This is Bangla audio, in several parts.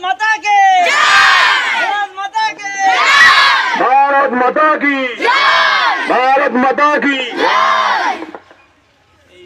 माता के भारत माता के ভারত মাতা কি ভারত মাতা কি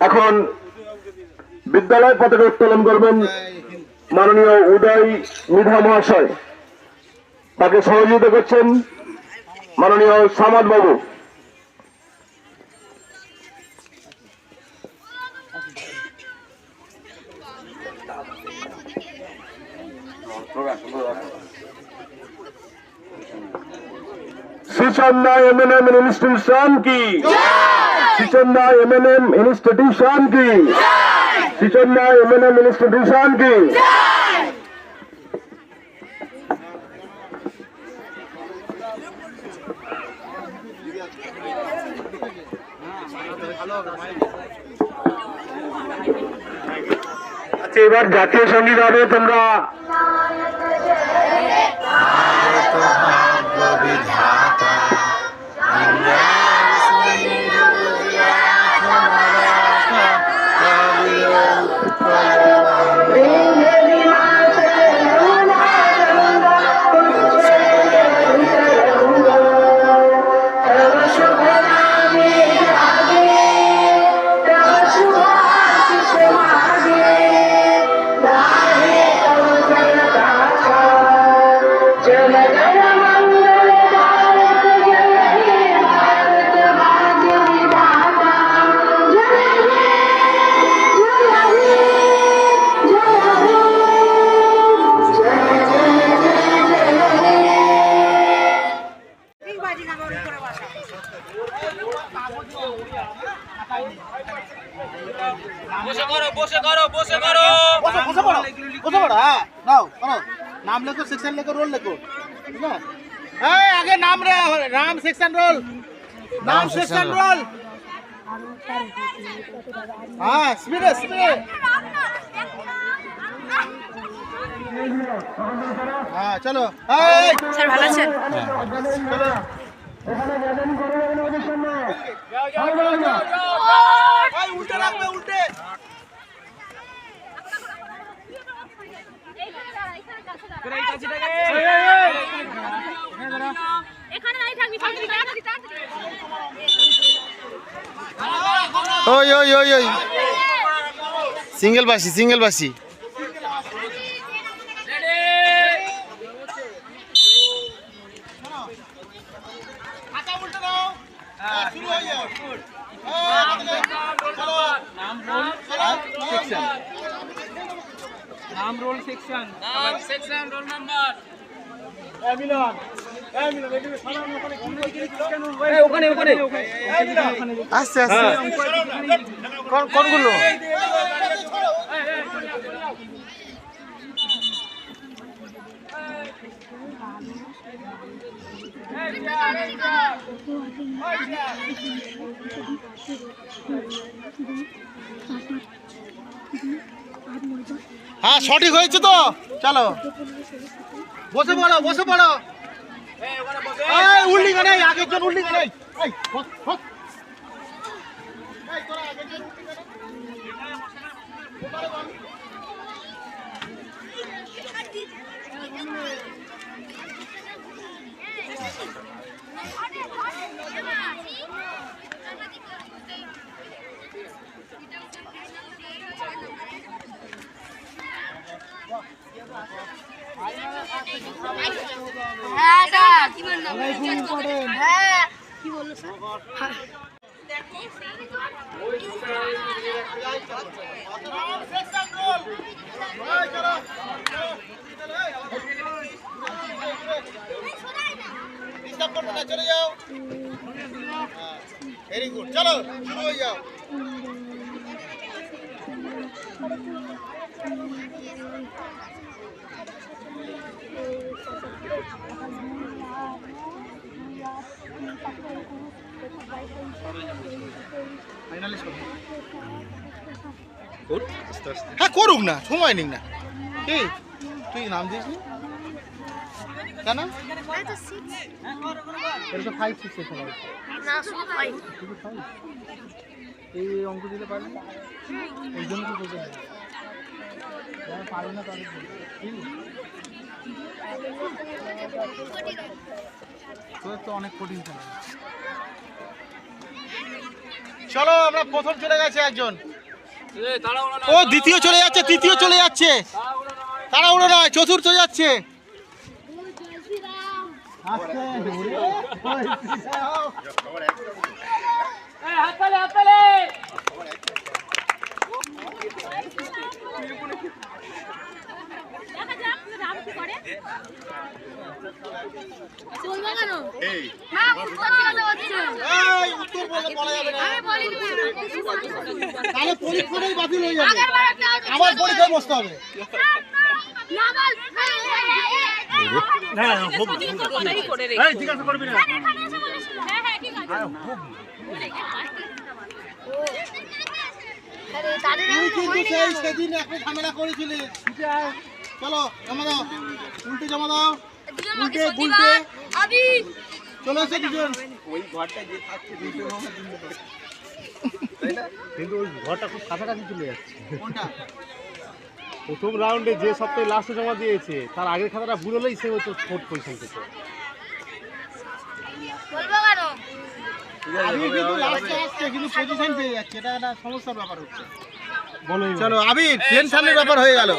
এখন বিদ্যালয় পতাকা উত্তোলন করবেন মাননীয় উদয় মৃধা মহাশয় তাকে সহযোগিতা করছেন মাননীয় সামাদ বাবু Sichanda MNM institution ki. Sichanda MNM institution ki. Sichanda MNM institution ki. আচ্ছা এবার জাতীয় সংগীত হবে তোমরা সেকশন রোল নাম সেকশন রোল হ্যাঁ স্পিডে স্পিডে হ্যাঁ চলো স্যার ভালো আছেন উল্টে ওই ওই ওই ওই সিঙ্গেল বাসি সিঙ্গেল বাসি হাতা উল্টে দাও হ্যাঁ শুরু হয়ে যাও চলো নাম রোল সেকশন নাম রোল সেকশন নাম সেকশন রোল নাম্বার ওখানে ওখানে। আস্তে আস্তে কোনগুলো? হ্যাঁ সঠিক হয়েছে তো। চলো। বসে পড়ো বসে পড়ো। এই উল্লি কেন আগে একজন উল্লি কেন এই কেন? হ্যাঁ হ্যাঁ কি বলল স্যার চলো ডিস্টার্ব করবে না চলে যাও ভেরি গুড চলো শুরু হয়ে যাও ফাইনালিস্ট হ্যাঁ করুক না সময় নিক না। কি? তুই নাম দিস নি? কেন তো ফাইভ সিক্স এই অঙ্ক দিতে পারবি? এই জন্য পারবে না তাদের বলব। ঠিক আছে? তোর তো অনেক কঠিন খেলা। চলো আমরা প্রথম চলে গেছে একজন। ও দ্বিতীয় চলে যাচ্ছে তৃতীয় চলে যাচ্ছে। তাড়াহুড়ো নয়। চতুর্থ যাচ্ছে হাততালি চলবে কেন না উত্তর দিতে হচ্ছে এই, উত্তর বললে বলা না তাহলে পরীক্ষাটাই বাতিল হয়ে যাবে আবার পরীক্ষায় বসতে হবে নামাল তুই কিন্তু সেই সেদিন একটা ঝামেলা চলো জমা দাও উল্টে জমা দাও উল্টে উল্টে। আমি চলে এসে দুজন কিন্তু ওই ঘরটা খুব কাছাকাছি চলে যাচ্ছে। কোনটা? প্রথম রাউন্ডে যে সপ্তাহে লাস্টে জমা দিয়েছে তার আগের খাতাটা ভুল হলেই সে হয়তো ফোর্থ পজিশন থেকে। বলব কেন? কিন্তু লাস্টে আসছে কিন্তু পজিশন পেয়ে যাচ্ছে। এটা একটা সমস্যার ব্যাপার হচ্ছে। বলো চলো আমি টেনশনের ব্যাপার হয়ে গেল।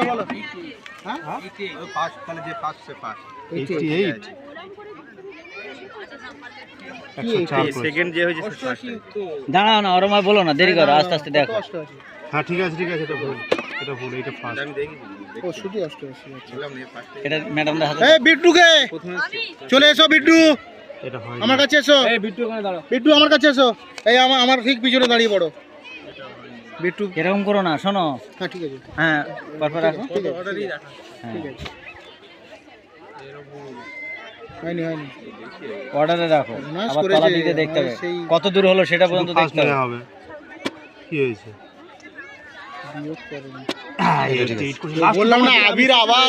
তো বলো। হ্যাঁ? এইটটি এইট সেকেন্ড যে হয়েছে দাঁড়াও না ওরমায় বলো না দেরি করো আস্তে আস্তে দেখো। হ্যাঁ ঠিক আছে ঠিক আছে এটা ভুল এটা ভুল এটা ফার্স্ট ও শুধু অষ্টআশি এটা ম্যাডামদের হাতে এই বিট্টুকে! চলে এসো বিট্টু! এটা হয় আমার কাছে এসো। বিট্টু ওখানে দাঁড়াও। বিট্টু আমার কাছে এসো। এই আমার আমার ঠিক পিছনে দাঁড়িয়ে পড়ো। বিট্টু এরকম করো না শোনো। হ্যাঁ ঠিক আছে। হ্যাঁ পরপর রাখো ঠিক আছে ঠিক আছে। হয়নি হয়নি। অর্ডারে রাখো। আবার করেছে, তলা দিতে দেখতে হবে। কত দূর হলো সেটা পর্যন্ত দেখতে হবে। হবে। কি হয়েছে? বললাম না আবির আবার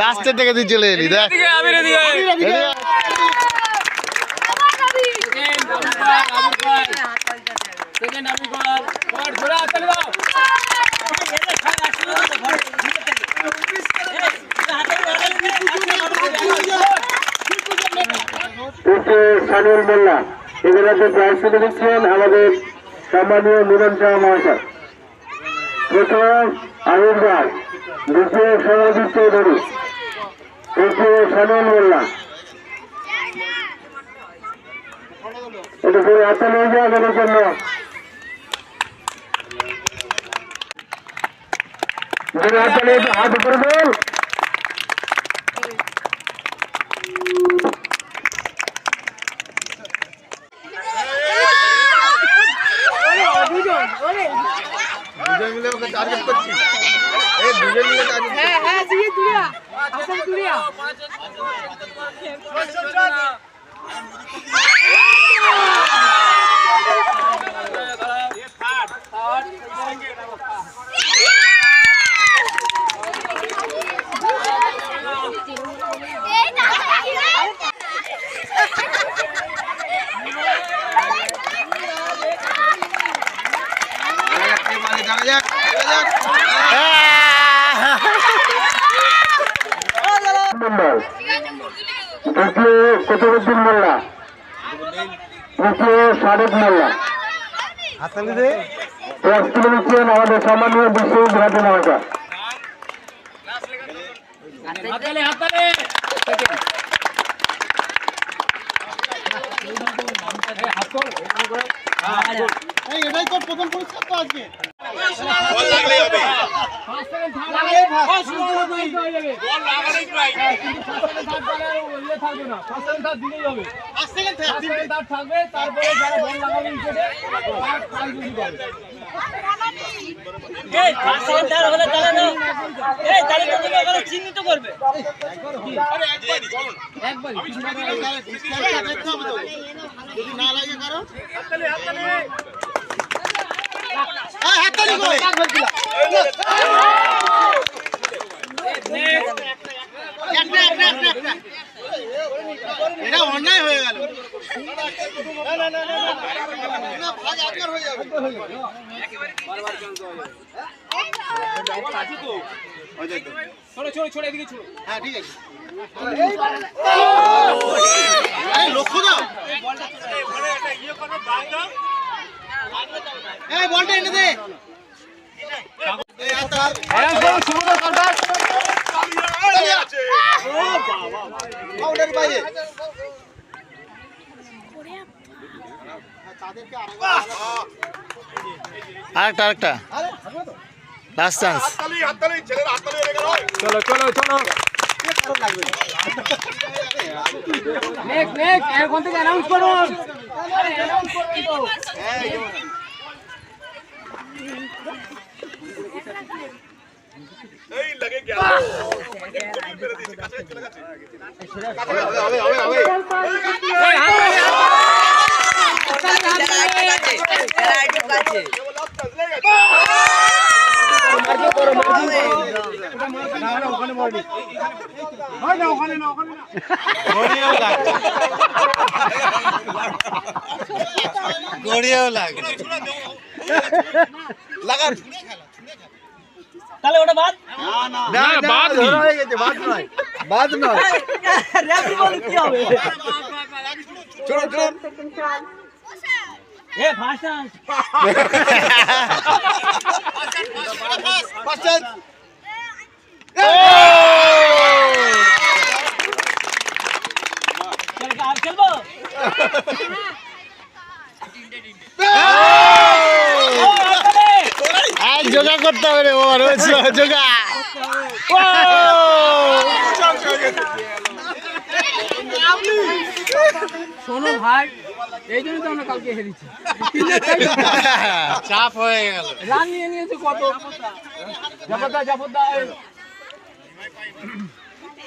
লাস্টের থেকে তুই চলে এলি দেখ আবির, আবির। আবার যাবি সেকেন্ড আমি সানুল মোল্লা এগুলোতে প্রাইজ তুলে দিচ্ছেন আমাদের সম্মানীয় মিলন শাহ মহাশয়। প্রথম আমির রায় দ্বিতীয় সমাজিৎ চৌধুরী তৃতীয় সানুল মোল্লা। এটা করে হাতে নিয়ে যাওয়া জন্য। যদি হাতে নিয়ে হাত উপরে দেন এই না মন্ডল দ্বিতীয় কুতুবুদ্দিন মোল্লা তৃতীয় সারেক মোল্লা প্রস্তুতি দিচ্ছেন আমাদের সম্মানীয় বিশ্বজিৎ রাজু মহাশয় এটাই তো প্রথম পুরস্কার তো আজকে। তারপরে যারা বল লাগাবে চিহ্নিত করবে। যদি না লাগে কারও এই, হাততালি কই? একটা, একটা, একটা, একটা। এটা অন্যায় হয়ে গেল হয়ে। হ্যাঁ লক্ষ্য দাও এই বলটা এনে দে। আরেকটা আরেকটা। লাস্ট চান্স চলো চলো চলো। অ্যানাউন্স করুন গড়িয়েও লাগে। তাহলে ওটা বাদ? না বাদ ধরা হয়ে গেছে বাদ নয়। বাদ নয়। রেফারি বলে কি হবে? এ ভাষা চল আর খেলব? আর জোগা করতে হবে রে ওর জোগা শোনো ভাই এই জন্য তো আমরা কালকে হেরেছি। চাপ হয়ে গেল। রান নিয়ে নিয়েছে কত? জাফরদা জাফরদা।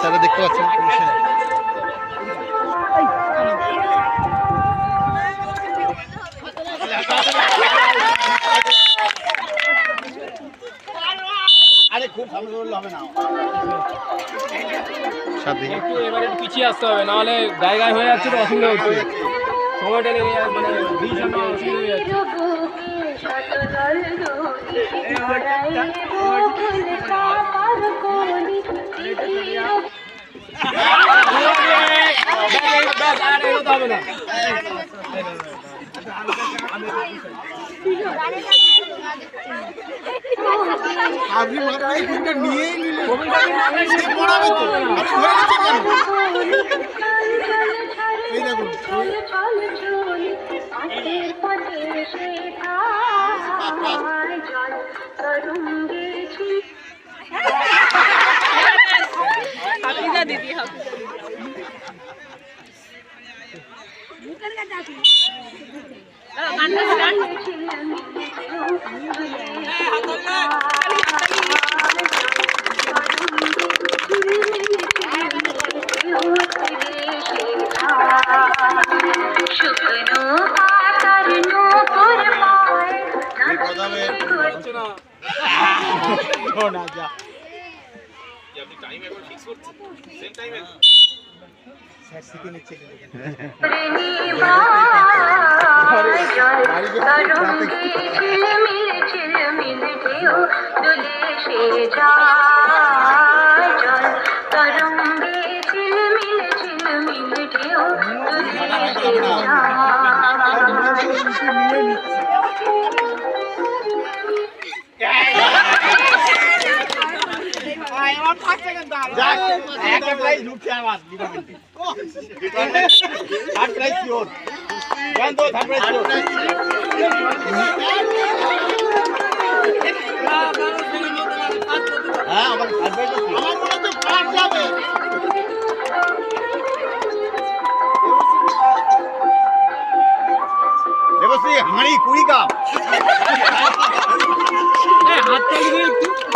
স্যারা দেখতে পাচ্ছেন একটু এবারে পিছিয়ে আসতে হবে নাহলে গায়ে গায়ে হয়ে যাচ্ছে তো অসুবিধা হচ্ছে। সময়টা লেগে যাচ্ছে মানে ভীষণ অসুবিধা হয়ে যাচ্ছে ব্যাস, আর এগোতে হবে না আপনি এই ফুলটা নিয়েই নিলেন পড়াবে। তো এই দেখুন ঝিলমিল ঝিলমিল ঢেউ দুলে সে যায় একটা প্রাইজ ঢুকছে আমার হাঁড়ি কুড়ি কাপ। হাত তুলে একটু।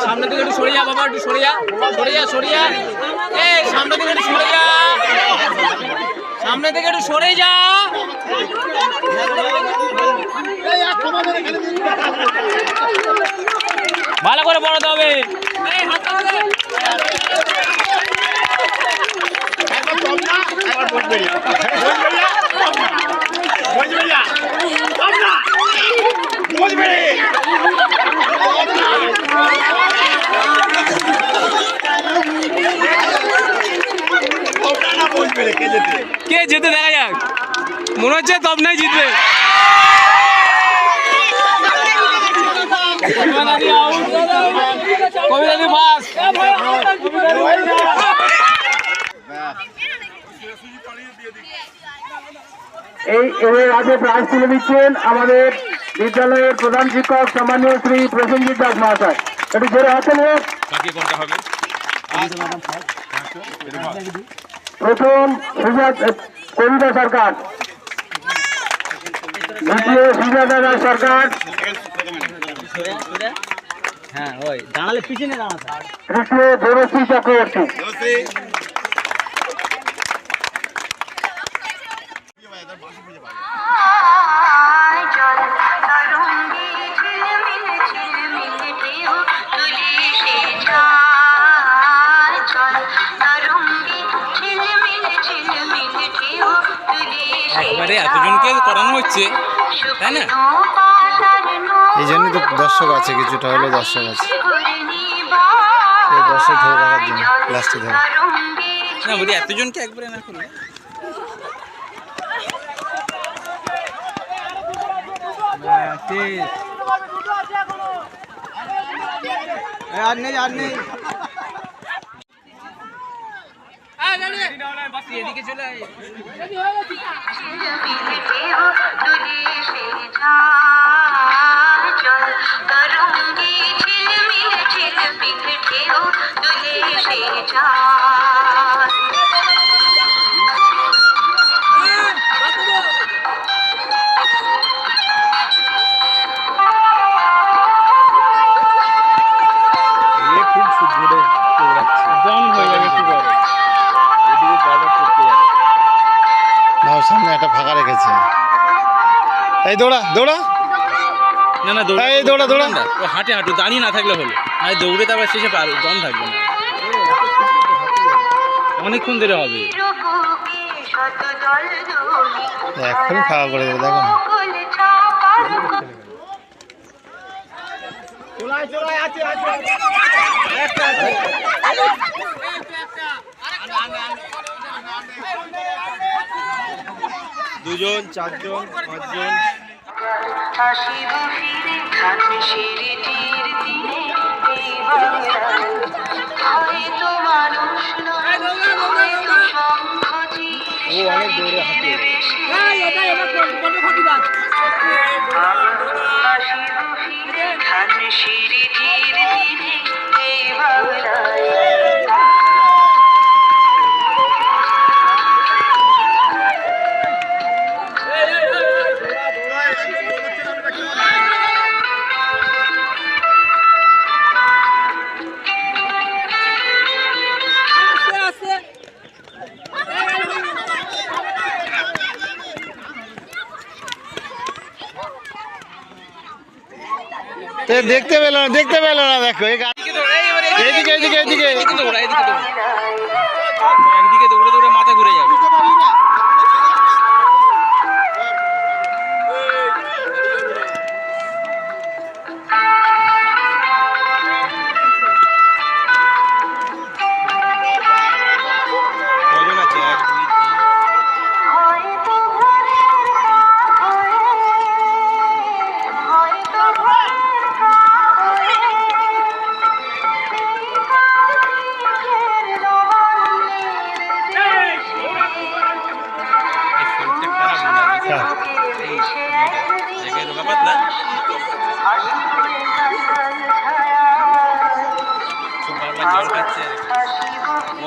সামনে থেকে একটু সরে যা একটু সরে যা সরে যা সরে যা এই সামনে থেকে একটু সরে যা সামনে থেকে একটু সরে যা। ভালো করে পড়াতে হবে। এই হাত তালা দে। কে যেতে দেখা যাক। মনে হচ্ছে তপনাই জিতবে। কবিতাদি এই এর আগে প্রাইজ তুলে দিচ্ছেন আমাদের বিদ্যালয়ের প্রধান শিক্ষক সম্মানীয় শ্রী প্রসেনজিৎ দাস মহাশয়। একটু জোরে হাতে প্রথম সুজাত কবিতা সরকার। দ্বিতীয় সুজাতা দাস সরকার। হ্যাঁ ওই দাঁড়ালে পিছনে দাঁড়াতে তৃতীয় দেবশ্রী চক্রবর্তী জল তরঙ্গে ঝিলমিল ঝিলমিল ঢেউ তুলে সে যায় জল তরঙ্গে ঝিলমিল ঝিলমিল ঢেউ তুলে সে একবারে এতজনকে করানো হচ্ছে তাই না? এই জন্যই তো দর্শক আছে কিছুটা হলেও দর্শক আছে। দর্শক ধরে রাখার জন্য লাস্টে ধরে না বলি এতজনকে একবারে করলে আর নেই আর নেই এদিকে চলে আয়। ঝিলমিল সে যায় এই দৌড়া দৌড়া। না না দৌড়া এই, দৌড়া, দৌড়া। ও হাঁটে হাঁটু দাঁড়িয়ে না থাকলে হলো। আর দৌড়ে তারপর শেষে পার দম থাকবে না। অনেকক্ষণ ধরে হবে। দল দোলি করে দেবে দেখো। দুজন চারজন পাঁচজন। হাসিব ফিরে খান সেরে তীর তীরে এই বাংলায় হয়তো মানুষ নয় হয়তো শঙ্খ তীর বেশি। হাসিব ফিরে খান সেরে তীর তীরে এই বাংলায় দেখতে পেল না দেখতে পেল না দেখো এই গা- এইদিকে এইদিকে এইদিকে এদিকে এদিকে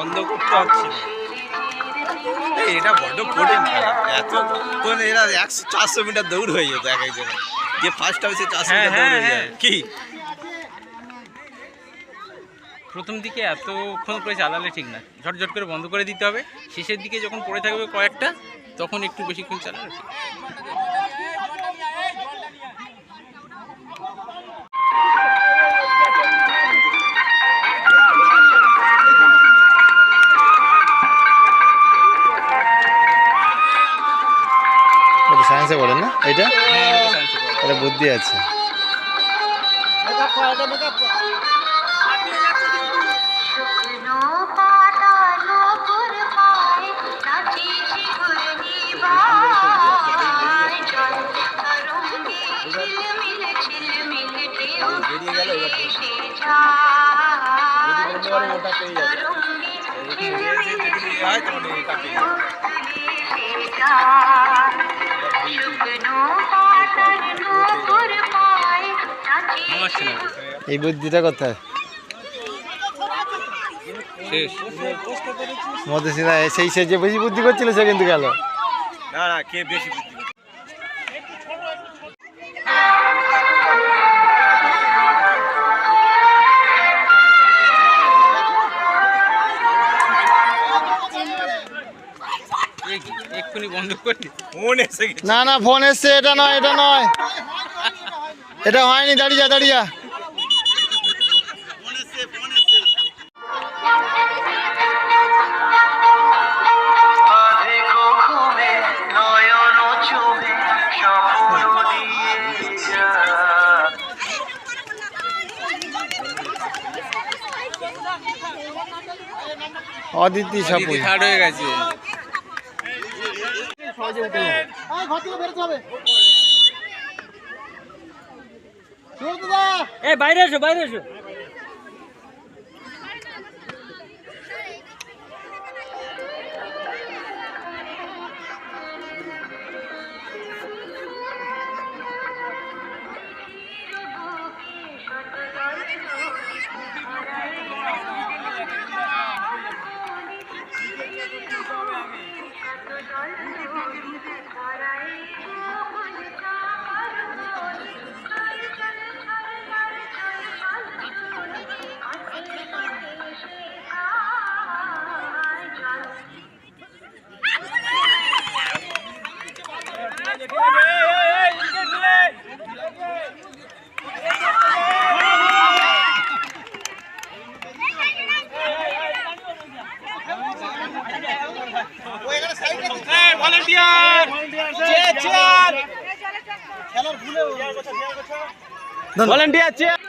বন্ধ করতে হচ্ছে না। এটা বড্ড কঠিন এত কোন এরা একশো চারশো মিটার দৌড় হয়ে যেত এক একজনের। যে ফার্স্ট হবে সে চারশো মিটার দৌড় হয়ে যায়। কি? প্রথম দিকে এতক্ষণ করে চালালে ঠিক না। ঝটঝট করে বন্ধ করে দিতে হবে। শেষের দিকে যখন পড়ে থাকবে কয়েকটা তখন একটু বেশিক্ষণ চালালে ঠিক। এটা? এটা বুদ্ধি আছে মেকআপ কর এটা মেকআপ কর এই বুদ্ধিটা কোথায়? সেই সে যে বেশি বুদ্ধি করছিল সে কিন্তু গেল। না না কে বেশি বুদ্ধি না না ফোন এসছে এটা নয় এটা নয়। এটা হয়নি দাঁড়িয়ে যা দাঁড়িয়ে যা। অদিতি সাপুই থার্ড হয়ে গেছে। এই ঘর থেকে বেরোতে হবে। এই বাইরে এসো বাইরে এসো। ভলেন্টিয়ার চেয়ার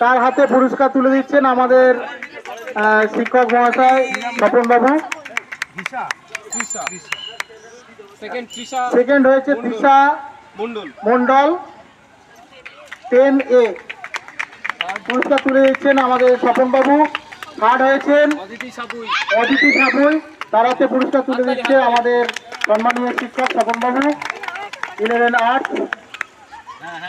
তার হাতে পুরস্কার তুলে দিচ্ছেন আমাদের শিক্ষক মহাশয় স্বপন বাবু। সেকেন্ড হয়েছে তৃষা মন্ডল। টেন এ পুরস্কার তুলে দিচ্ছেন আমাদের স্বপন বাবু। থার্ড হয়েছেন অদিতি সাপুই তার হাতে পুরস্কার তুলে দিচ্ছে আমাদের সম্মানীয় শিক্ষক স্বপন বাবু। Eleven arts